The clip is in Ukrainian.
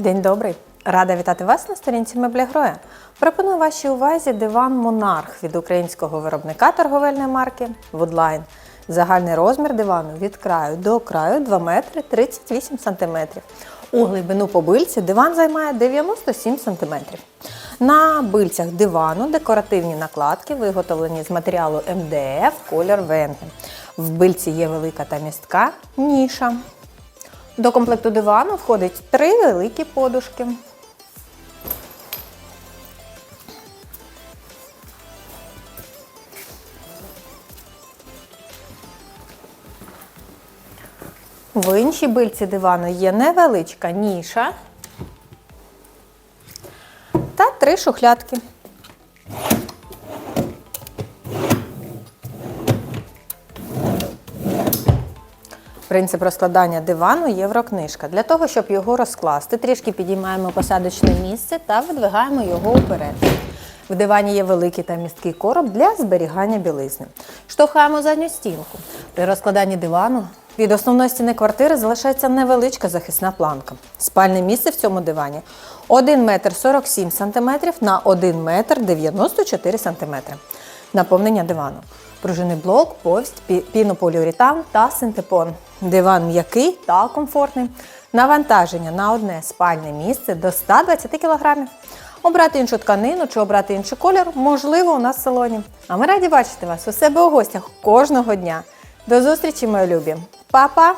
День добрий! Рада вітати вас на сторінці Меблягроя. Пропоную вашій увазі диван Монарх від українського виробника торговельної марки Woodline. Загальний розмір дивану від краю до краю 2 метри 38 сантиметрів. У глибину по бильці диван займає 97 сантиметрів. На бильцях дивану декоративні накладки, виготовлені з матеріалу МДФ колір Венген. В бильці є велика та містка ніша. До комплекту дивану входить три великі подушки. В іншій бильці дивану є невеличка ніша та три шухлядки. Принцип розкладання дивану єврокнижка. Для того, щоб його розкласти, трішки підіймаємо посадочне місце та видвигаємо його уперед. В дивані є великий та місткий короб для зберігання білизни. Штовхаємо задню стінку. При розкладанні дивану від основної стіни квартири залишається невеличка захисна планка. Спальне місце в цьому дивані 1 метр 47 см на 1 метр 94 см. Наповнення дивану. Пружинний блок, повсть, пі- пінополіуретан та синтепон. Диван м'який та комфортний. Навантаження на одне спальне місце до 120 кг. Обрати іншу тканину чи обрати інший колір можливо у нас в салоні. А ми раді бачити вас у себе у гостях кожного дня. До зустрічі, мої любі! Па-па!